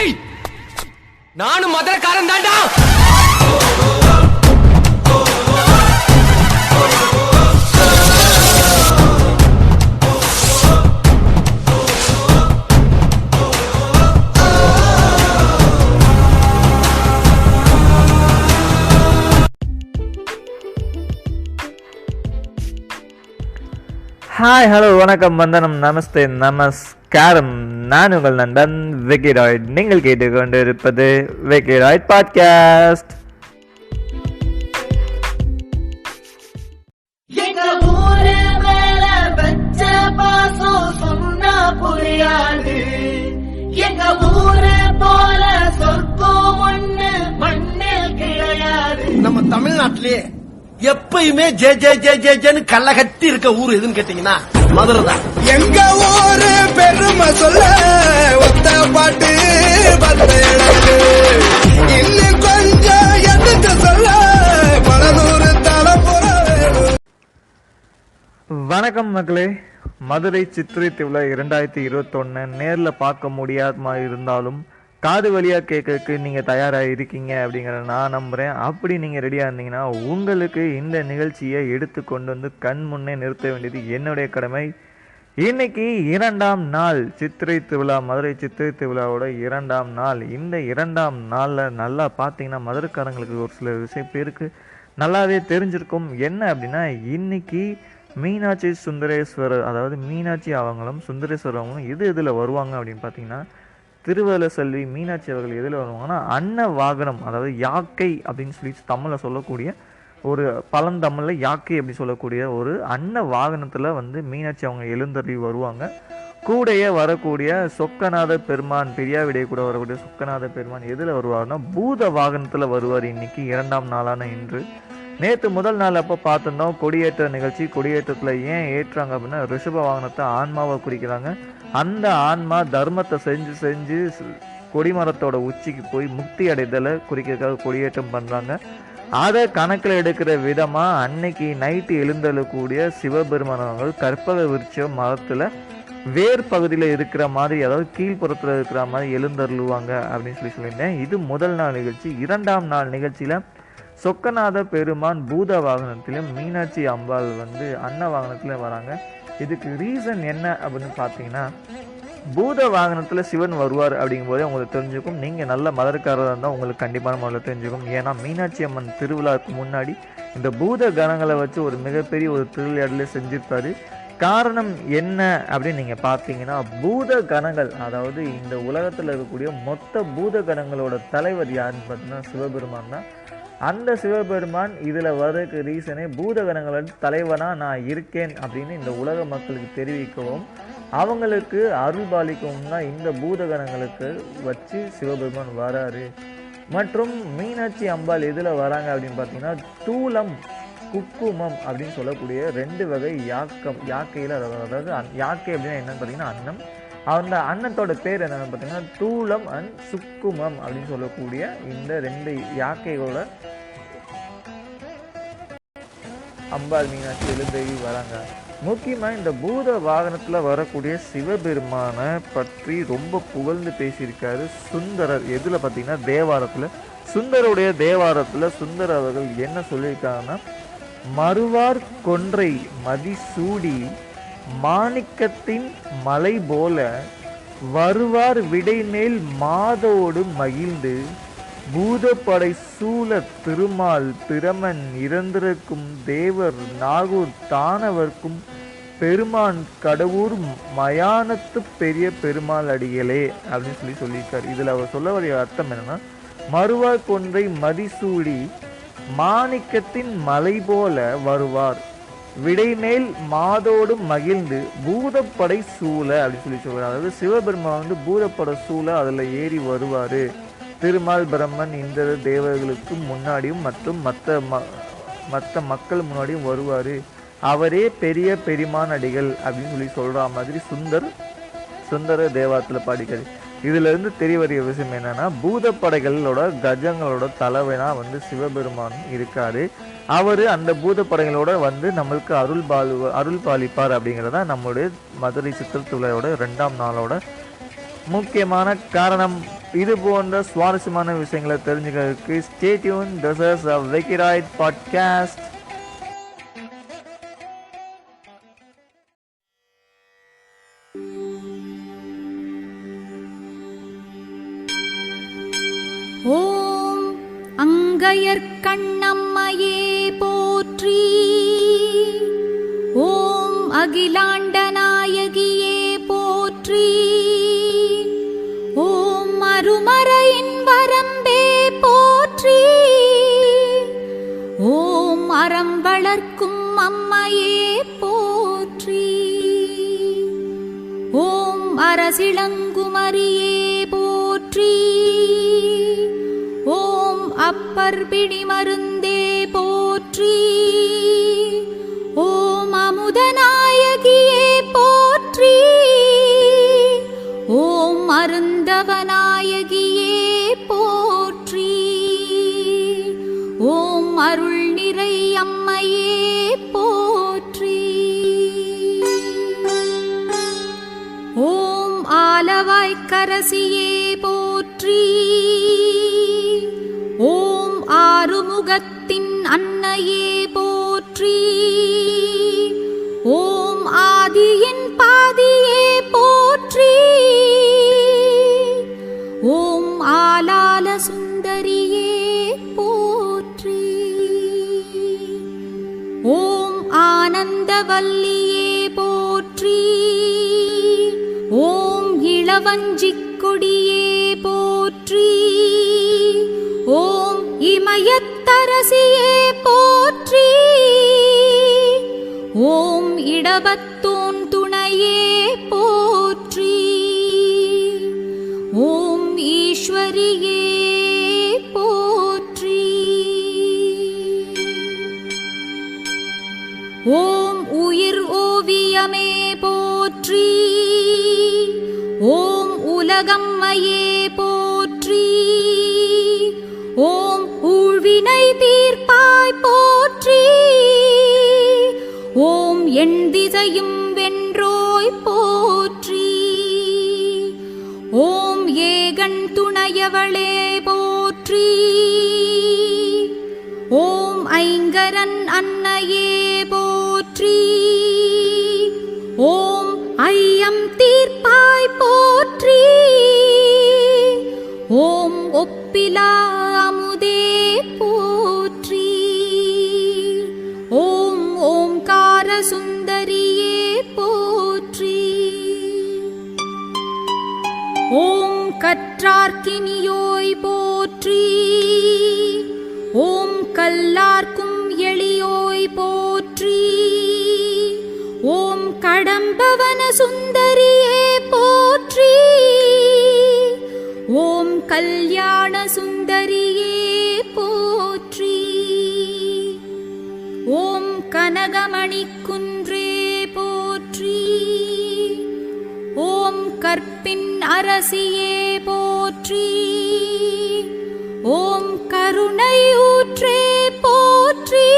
டேய் நானும் மதுரக்காரன் தான்டா! ஹாய் ஹலோ வணக்கம் வந்தனம் நமஸ்தே நமஸ்காரம். நான் உங்கள் நண்பன் விக்கிராய்ட். நீங்கள் கேட்டுக்கொண்டிருப்பது விக்கிராய்ட் பாட்காஸ்ட் எங்க ஊரு போல சொர்க்கம் ஒண்ணு மண்ணில் கிடையாது. நம்ம தமிழ்நாட்டிலேயே எப்பயுமே ஜே ஜே ஜே ஜே ஜேன்னு கள்ள கட்டி இருக்க ஊர் எதுன்னு கேட்டீங்கன்னா மதுரை தான் எங்க ஊரு பெருமை சொல்ல ஒத்த பாட்டு இன்னும் கொஞ்சம் எடுத்து சொல்ல? பல நூறு தலைப்புற வணக்கம் மக்களே. மதுரை சித்திரை திருவிழா இரண்டாயிரத்தி இருபத்தொன்னு நேரில் பார்க்க முடியாத இருந்தாலும் காது வழியாக கேட்கறதுக்கு நீங்கள் தயாராக இருக்கீங்க அப்படிங்கிறத நான் நம்புகிறேன் அப்படி நீங்கள் ரெடியாக இருந்தீங்கன்னா உங்களுக்கு இந்த நிகழ்ச்சியை எடுத்து கொண்டு வந்து கண் முன்னே நிறுத்த வேண்டியது என்னுடைய கடமை. இன்னைக்கு இரண்டாம் நாள் சித்திரை திருவிழா மதுரை சித்திரை திருவிழாவோட இரண்டாம் நாள். இந்த இரண்டாம் நாளில் நல்லா பார்த்தீங்கன்னா மதுரைக்காரங்களுக்கு ஒரு சில விஷயம் பேருக்கு நல்லாவே தெரிஞ்சிருக்கும். என்ன அப்படின்னா இன்னைக்கு மீனாட்சி சுந்தரேஸ்வரர் அதாவது மீனாட்சி அவங்களும் சுந்தரேஸ்வரர் அவங்களும் எது இதில் வருவாங்க அப்படின்னு பார்த்தீங்கன்னா திருவள்ள செல்வி மீனாட்சி அவர்கள் எதில் வருவாங்கன்னா அன்ன வாகனம் அதாவது யாக்கை அப்படின்னு சொல்லி தமிழில் சொல்லக்கூடிய ஒரு பழந்தமிழில் யாக்கை அப்படி சொல்லக்கூடிய ஒரு அன்ன வாகனத்தில் வந்து மீனாட்சி அவங்க எழுந்தறி வருவாங்க. கூடையே வரக்கூடிய சொக்கநாத பெருமான் பெரியாவிடைய கூட வரக்கூடிய சொக்கநாத பெருமான் எதில் வருவார்னா பூத வாகனத்தில் வருவார் இன்னைக்கு இரண்டாம் நாளான இன்று. நேற்று முதல் நாள் அப்போ பார்த்துருந்தோம் கொடியேற்ற நிகழ்ச்சி கொடியேற்றத்தில் ஏன் ஏற்றுறாங்க அப்படின்னா ரிஷப வாகனத்தை ஆன்மாவை குறிக்கிறாங்க. அந்த ஆன்மா தர்மத்தை செஞ்சு செஞ்சு கொடிமரத்தோட உச்சிக்கு போய் முக்தி அடைதலை குறிக்கிறதுக்காக கொடியேற்றம் பண்ணுறாங்க அதை கணக்கில் எடுக்கிற விதமாக அன்னைக்கு நைட்டு எழுந்தள்ளக்கூடிய சிவபெருமானவர்கள் கற்பக விருட்சம் மரத்தில் வேர் பகுதியில் இருக்கிற மாதிரி அதாவது கீழ்ப்புறத்தில் இருக்கிற மாதிரி எழுந்தருளுவாங்க அப்படின்னு சொல்லி சொல்லியிருந்தேன். இது முதல் நாள் நிகழ்ச்சி. இரண்டாம் நாள் நிகழ்ச்சியில் சொக்கநாத பெருமான் பூத வாகனத்திலும் மீனாட்சி அம்பாள் வந்து அன்ன வாகனத்திலும் வராங்க. இதுக்கு ரீசன் என்ன அப்படின்னு பார்த்தீங்கன்னா பூத வாகனத்தில் சிவன் வருவார் அப்படிங்கும்போதே உங்களுக்கு தெரிஞ்சுக்கும். நீங்கள் நல்ல மதர்க்காரராக இருந்தால் உங்களுக்கு கண்டிப்பான முறையில் தெரிஞ்சுக்கும். ஏன்னா மீனாட்சி அம்மன் திருவிழாவுக்கு முன்னாடி இந்த பூத கணங்களை வச்சு ஒரு மிகப்பெரிய ஒரு திருவிளையாடலே செஞ்சிருப்பார். காரணம் என்ன அப்படின்னு நீங்கள் பார்த்தீங்கன்னா பூத கணங்கள் அதாவது இந்த உலகத்தில் இருக்கக்கூடிய மொத்த பூத கணங்களோட தலைவர் யாருன்னு பார்த்தீங்கன்னா சிவபெருமான் தான். அந்த சிவபெருமான் இதில் வர்றதுக்கு ரீசனே பூதகணங்களோட தலைவனாக நான் இருக்கேன் அப்படின்னு இந்த உலக மக்களுக்கு தெரிவிக்கவும் அவங்களுக்கு அருள் பாலிக்கவும் தான் இந்த பூதகணங்களுக்கு வச்சு சிவபெருமான் வராரு. மற்றும் மீனாட்சி அம்பாள் எதில் வராங்க அப்படின்னு பார்த்தீங்கன்னா தூலம் குக்குமம் அப்படின்னு சொல்லக்கூடிய ரெண்டு வகை யாக்கம் யாக்கையில் அதாவது யாக்கை அப்படின்னா என்னன்னு பார்த்தீங்கன்னா அன்னம் அந்த அன்னத்தோட பேர் என்னன்னு பார்த்தீங்கன்னா தூளம் அண்ட் சுக்குமம் அப்படின்னு சொல்லக்கூடிய இந்த ரெண்டு யாக்கைகளோட அம்பாள் மீனாட்சி எழுந்தேவி வராங்க. முக்கியமாக இந்த பூத வாகனத்தில் வரக்கூடிய சிவபெருமானை பற்றி ரொம்ப புகழ்ந்து பேசியிருக்காரு சுந்தரர். எதில் பார்த்தீங்கன்னா தேவாரத்தில். சுந்தருடைய தேவாரத்தில் சுந்தர் அவர்கள் என்ன சொல்லியிருக்காங்கன்னா மறுவார் கொன்றை மதிசூடி மாணிக்கத்தின் மலை போல வருவார் விடைமேல் மாதோடு மகிழ்ந்து பூதப்படை சூழ திருமால் பிரமன் இறந்திருக்கும் தேவர் நாகூர் தானவர்க்கும் பெருமான் கடவுர் மயானத்து பெரிய பெருமாள் அடிகளே அப்படின்னு சொல்லி சொல்லியிருக்கார். இதில் அவர் சொல்ல வரைய அர்த்தம் என்னன்னா மறுவார் கொன்றை மதிசூடி மாணிக்கத்தின் மலை போல வருவார். விடைமேல் மாதோடு மகிழ்ந்து பூதப்படை சூழ அப்படின்னு சொல்லி சொல்கிறார் அதாவது சிவபெருமான் வந்து பூதப்படை சூழ அதில் ஏறி வருவார். திருமால் பிரம்மன் இந்த தேவர்களுக்கு முன்னாடியும் மற்றும் மற்ற ம மற்ற மக்கள் முன்னாடியும் வருவார். அவரே பெரிய பெருமான் அடிகள் அப்படின்னு சொல்லி சொல்கிற மாதிரி சுந்தர் சுந்தர தேவாரத்தில் பாடிக்கிறது இதுல இருந்து தெரிய வரிய விஷயம் என்னன்னா பூதப்படைகளோட கஜங்களோட தலைவனா வந்து சிவபெருமான் இருக்காரு. அவரு அந்த பூதப்படைகளோட வந்து நம்மளுக்கு அருள் பாலு அருள் பாலிப்பார் அப்படிங்கிறதா நம்மளுடைய மதுரை சித்திரத்துளையோட ரெண்டாம் நாளோட முக்கியமான காரணம். இது போன்ற சுவாரஸ்யமான விஷயங்களை தெரிஞ்சுக்கிறதுக்கு ஸ்டேட்யூன் திஸ் பாட்காஸ்ட் ஓம் அங்கையர்கண்ணம்மையே போற்றி. ஓம் அகிலாண்ட நாயகியே போற்றி. ஓம் அருமறையின் வரம்பே போற்றி. ஓம் அறம் வளர்க்கும் அம்மையே போற்றி. ஓம் அரசிளங்குமரியே அப்பர்பிணி மருந்தே போற்றி ஆறுமுகத்தின் அன்னையே போற்றி. ஓம் ஆதியின் பாதியே போற்றி. ஓம் ஆலால சுந்தரியே போற்றி. ஓம் ஆனந்தவல்லியே போற்றி. ஓம் இளவஞ்சிக் போற்றி. ஓம் இடபத்தோன் துணையே. எண் திசையும் வென்றோய் போற்றி. ஓம் ஏகன் துணையவளே போற்றி. ஓம் ஐங்கரன் அன்னையே போற்றி. ஓம் ஐயம் தீர்ப்பாய் போற்றி. ஓம் ஒப்பிலா சுந்தரியே போற்றி. ஓம் கற்றார்க்கினியோய் போற்றி. ஓம் கல்லார்க்கும் எளியோய் போற்றி. ஓம் கடம்பவன சுந்தரியே போற்றி. ஓம் கல்யாண சுந்தரியே போற்றி. ஓம் கனகமணி கற்பின் அரசியே போற்றி. ஓம் கருணை ஊற்றே போற்றி.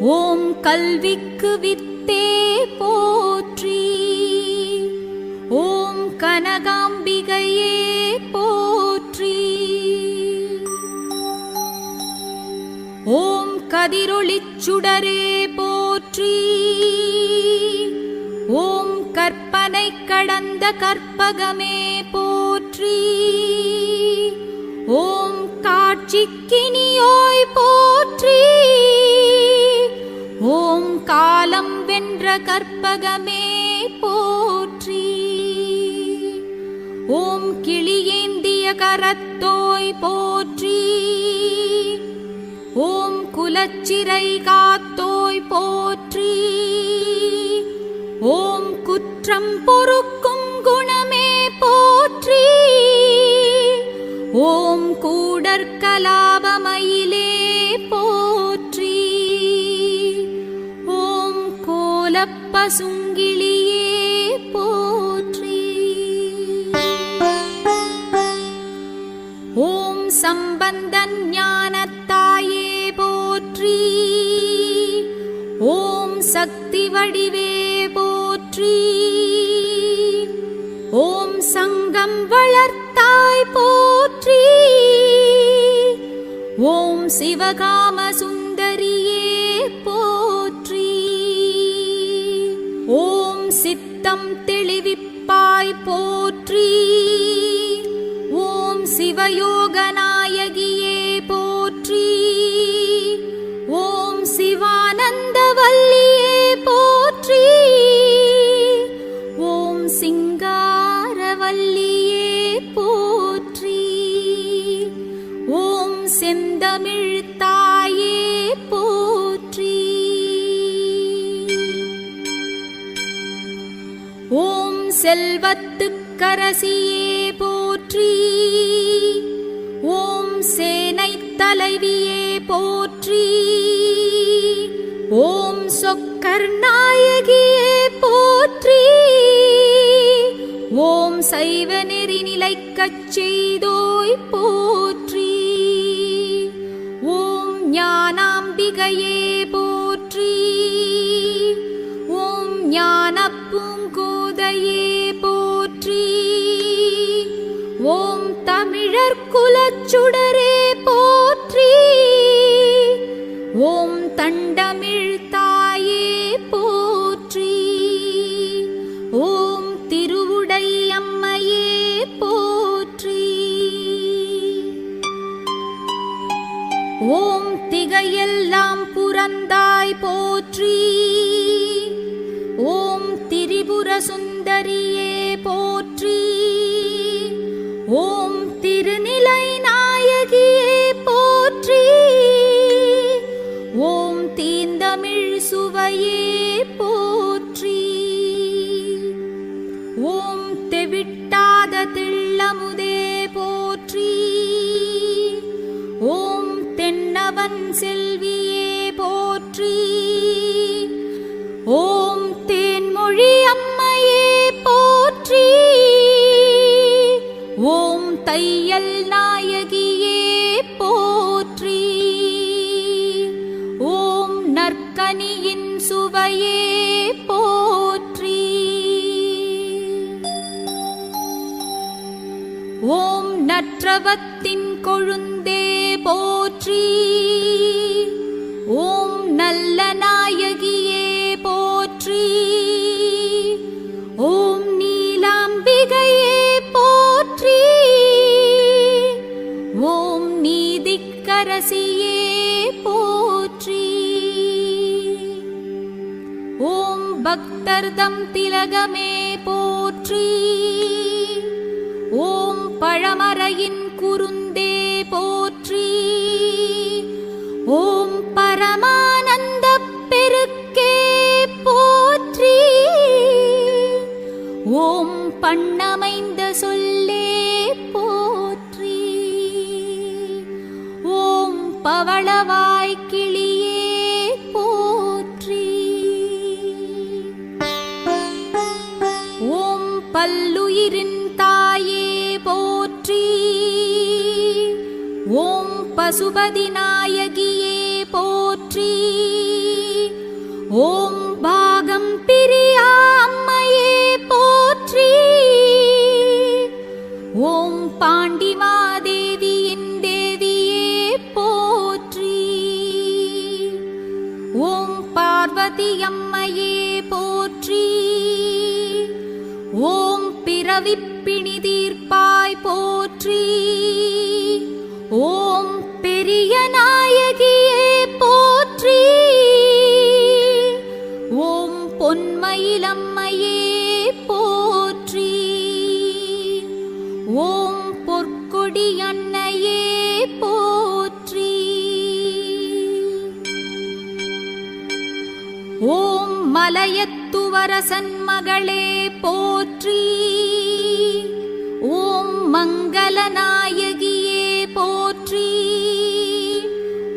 ஓம் கல்விக்கு வித்தே போற்றி. ஓம் கனகாம்பிகையே போற்றி. ஓம் கதிரொளிச் சுடரே போற்றி. கற்பனை கடந்த கற்பகமே போற்றி. ஓம் காட்சிக்கினியோய் போற்றி. ஓம் காலம் வென்ற கற்பகமே போற்றி. ஓம் கிளியேந்திய கரத்தோய் போற்றி. ஓம் குலச்சிறை காத்தோய் போற்றி. ஓம் குற்றம் பொறுக்கும் குணமே போற்றி. ஓம் கூடற்கலாபமயிலே போற்றி. ஓம் கோலப்பசுங்கிளியே போற்றி. ஓம் சம்பந்தன் ஞானத்தாயே போற்றி. ஓம் சக்தி வடிவே போற்றி. ஓம் சங்கம் வளர்த்தாய் போற்றி. ஓம் சிவகாம சுந்தரியே போற்றி. ஓம் சித்தம் தெளிவிப்பாய் போற்றி. ஓம் சிவயோகன செந்தமிழ் தாயே போற்றி. ஓம் செல்வத்துக்கரசியே போற்றி. ஓம் சேனை தலைவியே போற்றி. ஓம் சொக்கர் நாயகியே போற்றி. ஓம் சைவ நெறி நிலைக்கச் செய்தோய் போ ஞானாம்பிகையே போற்றி. ஓம் ஞானப்பும் கோதையே போற்றி. ஓம் தமிழர் குலச்சுடரே ஓம் திகையெல்லாம் புறந்தாய் போற்றி. ஓம் திரிபுர சுந்தரியே போற்றி. ஓம் திருநிலை நாயகியே போற்றி. ஓம் தீந்தமிழ் சுவையே தென்னவன் செல்வியே போற்றி. ஓம் தேன்மொழி அம்மையே போற்றி. ஓம் தையல் நாயகியே போற்றி. ஓம் நற்கனியின் சுவையே போற்றி. ஓம் நற்றவத்தின் கொழுந்தே போற்றி. நல்ல நாயகியே போற்றி. ஓம் நீலாம்பிகையே போற்றி. ஓம் நீதிக்கரசியே போற்றி. ஓம் பக்தர்தம் திலகமே போற்றி. ஓம் பழமறையின் குருந்தே போற்றி. ஓம் பரமா பண்ணமைந்த சொல்லே போற்றி. ஓம் பவளவாய் கிளியே போற்றி. ஓம் பல்லுயிரின் தாயே போற்றி. ஓம் பசுபதினா பார்வதியம்மையே போற்றி. ஓம் பிறவிப்பிணி தீர்ப்பாய் போற்றி. அரசன் மகளே போற்றி. ஓம் மங்களநாயகியே போற்றி.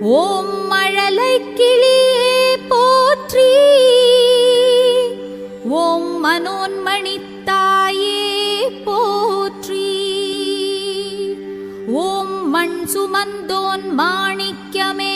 ஓம் மழலை கிளியே போற்றி. ஓம் மனோன்மணி தாயே போற்றி. ஓம் மண் சுமந்தோன் மாணிக்கமே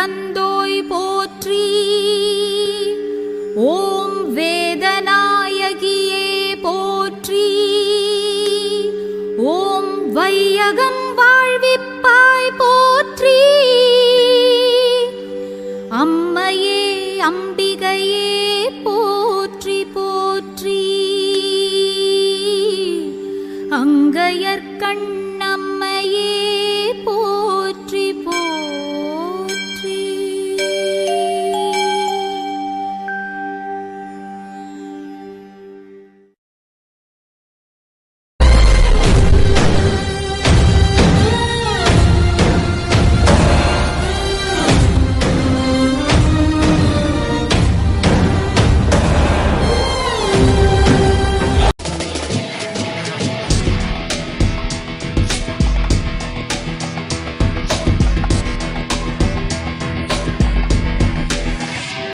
தந்தோய் போற்றி